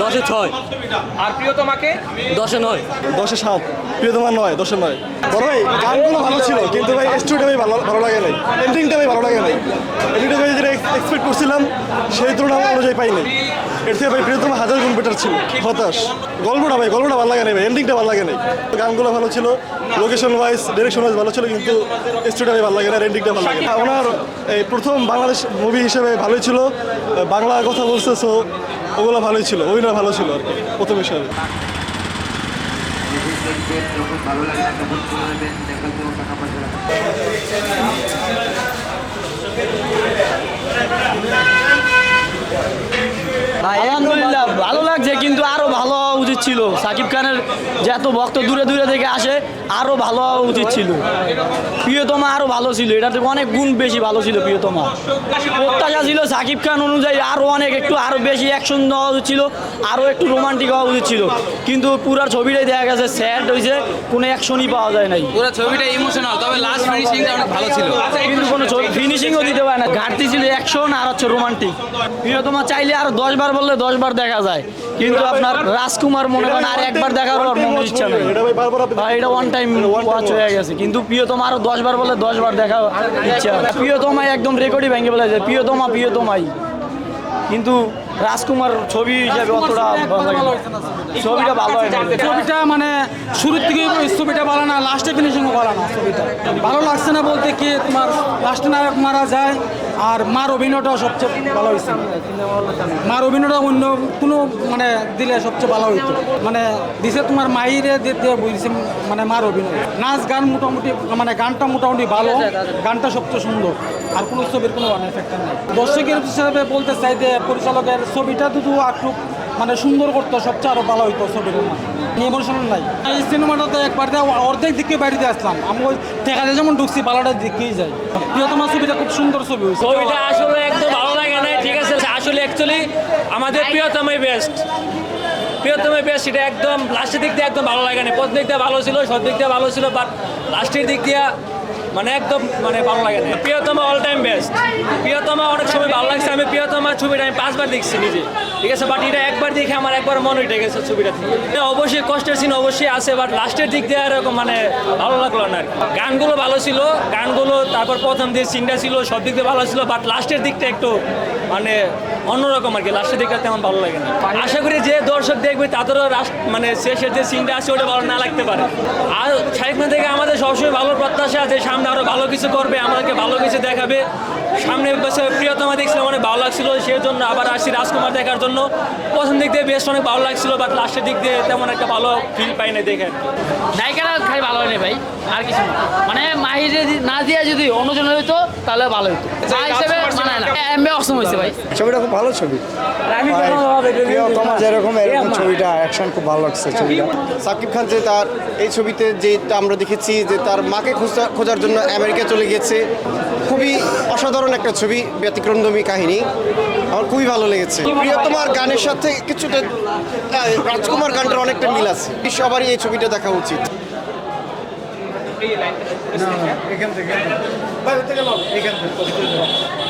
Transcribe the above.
দশে ছয়। আর প্রিয়তমাকে? দশে নয়। দশে সাত। প্রিয়তমা নয় দশে নয়। বড় ভাই গানগুলো ভালো ছিল কিন্তু ভাই স্টোরিটা ভাই ভালো ভালো লাগে নাই। এন্ডিংটা ভাই ভালো লাগে নাই। এন্ডিংটা ভাই যেটা এক্সপেক্ট করছিলাম সেই তুলনা অনুযায়ী পাইনি। এর থেকে ভাই প্রিয়তমা হাজার গুণ বেটার ছিল। হতাশ। গল্পটা ভাই গল্পটা ভালো লাগে নাই ভাই এন্ডিংটা ভালো লাগে নাই। গানগুলো ভালো ছিল লোকেশন ওয়াইজ ডিরেকশন ওয়াইজ ভালো ছিল কিন্তু স্টোরিটা ভাই ভালো লাগে না এন্ডিংটা ভালো লাগে না ওনার এই প্রথম বাংলাদেশ মুভি হিসেবে ভালোই ছিল। বাংলা কথা বলছে সো ওগুলো ভালোই ছিল অভিনয় ভালো ছিল আর কি প্রথম হিসাবে। ভালো লাগে টাকা লাগে। আলহামদুলিল্লাহ ভালো লাগছে কিন্তু আরও ভালো হওয়া উচিত ছিল। সাকিব খানের যে এত ভক্ত দূরে দূরে থেকে আসে আরও ভালো হওয়া উচিত ছিল। প্রিয়তমা আরও ভালো ছিল। এটা থেকে অনেক গুণ বেশি ভালো ছিল প্রিয়তমা। প্রত্যাশা ছিল সাকিব খান অনুযায়ী আরও অনেক একটু আরও বেশি অ্যাকশন দেওয়া উচিত ছিল আরও একটু রোমান্টিক হওয়া উচিত ছিল। কিন্তু পুরার ছবিটাই দেখা গেছে স্যাড হয়েছে কোনো অ্যাকশনই পাওয়া যায় নাই। পুরো ছবিটা ইমোশনাল তবে লাস্ট ফিনিশিংটা অনেক ভালো ছিল। কিন্তু কোনো ফিনিশিংও দিতে পারে না। ঘাটতি ছিল অ্যাকশন আর হচ্ছে রোমান্টিক প্রিয়তমা চাইলে আর দশ বার বললে দশ বার দেখা যায়। কিন্তু আপনার রাজকুমার মনে করেন আর একবার দেখার ওর মনে ইচ্ছা নেই। ভাই এটা ওয়ান টাইম ওয়াচ হয়ে গেছে। কিন্তু প্রিয়তম আরও দশ বার বলে দশ বার দেখা ইচ্ছা। প্রিয়তমাই একদম রেকর্ডই ভেঙে বলে যায় প্রিয়তমা প্রিয়তমাই। কিন্তু রাজকুমার ছবি হিসাবে অতটা। ছবিটা ভালো হয় ছবিটা মানে শুরুর থেকে ছবিটা ভালো না লাস্টে ফিনিশিংও ভালো না ছবিটা। ভালো লাগছে না বলতে কি তোমার লাস্টে নায়ক মারা যায় আর মার অভিনয়টা সবচেয়ে ভালো হয়েছে। মার অভিনয়টা অন্য কোনো মানে দিলে সবচেয়ে ভালো হইতো। মানে দিছে তোমার মাহিরে দিতে বুঝছে মানে মার অভিনয়। নাচ গান মোটামুটি মানে গানটা মোটামুটি ভালো গানটা সবচেয়ে সুন্দর। আর কোনো ছবির কোনো এফেক্ট নেই। দর্শকের হিসাবে বলতে চাই যে পরিচালকের ছবিটা দুটো একটু মানে সুন্দর করতো, সবচেয়ে আরও ভালো হইতো ছবির ইমোশনাল নাই। এই সিনেমাটাতে একবার অর্ধেক দিকে বাড়িতে আসলাম। আমি ওই টেকাতে যেমন ঢুকছি পালাটার দিকেই যাই। প্রিয়তমা ছবিটা খুব সুন্দর ছবি ছবিটা আসলে একদম ভালো লাগে না ঠিক আছে? আসলে অ্যাকচুয়ালি আমাদের প্রিয়তমাই বেস্ট প্রিয়তমাই বেস্ট এটা একদম লাস্টের দিক দিয়ে একদম ভালো লাগে না প্রথম দিক দিয়ে ভালো ছিল, সব দিক দিয়ে ভালো ছিল বাট লাস্টের দিক দিয়ে মানে একদম মানে ভালো লাগে না প্রিয়তম অল টাইম বেস্ট প্রিয়তমা, অনেক সময় ভালো লাগছে। আমি প্রিয়তমা ছবিটা আমি পাঁচবার দেখছি নিজে। ঠিক আছে বাট এটা একবার দেখে আমার একবার মনে উঠে গেছে ছবিটা থেকে। অবশ্যই কষ্টের সিন অবশ্যই আছে বাট লাস্টের দিক দিয়ে এরকম মানে ভালো লাগল না গানগুলো ভালো ছিল, গানগুলো তারপর প্রথম দিয়ে সিনটা ছিল, সব দিক দিয়ে ভালো ছিল বাট লাস্টের দিকটা একটু মানে অন্যরকম আর কি। লাস্টের দিকটা তেমন ভালো লাগে না। আশা করি যে দর্শক দেখবে, তাদেরও মানে শেষের যে সিনটা আছে, ওটা ভালো না লাগতে পারে। আর শাহিদ থেকে আমাদের সবসময় ভালো প্রত্যাশা আছে, সামনে আরও ভালো কিছু করবে, আমাদেরকে ভালো কিছু দেখাবে। সামনে বসে প্রিয়তমা দেখছিলাম অনেক ভালো লাগছিল সেই জন্য আবার আসছি রাজকুমার দেখার জন্য। প্রথম দিক দিয়ে বেশ অনেক ভালো লাগছিল বাট লাস্টের দিক দিয়ে তেমন একটা ভালো ফিল পাই না দেখে। নায়িকারা খালি ভালো হয়নি ভাই আর কিছু না। মানে মাহিরে না দিয়ে যদি অন্যজন হইতো তাহলে ভালো হইতো। মা হিসেবে মানায় না। এমবে অসম হয়েছে ভাই। ছবিটা খুব ভালো ছবি। তোমার যেরকম এরকম ছবিটা অ্যাকশন খুব ভালো লাগছে ছবিটা। সাকিব খান যে তার এই ছবিতে যেটা আমরা দেখেছি যে তার মাকে খোঁজা- খোঁজার জন্য আমেরিকা চলে গেছে খুবই অসাধারণ একটা ছবি ব্যতিক্রমধর্মী কাহিনী। আমার খুবই ভালো লেগেছে। প্রিয়তমার গানের সাথে কিছুটা রাজকুমার গানটার অনেকটা মিল আছে। সবারই এই ছবিটা দেখা উচিত। এখান থেকে এখান থেকে।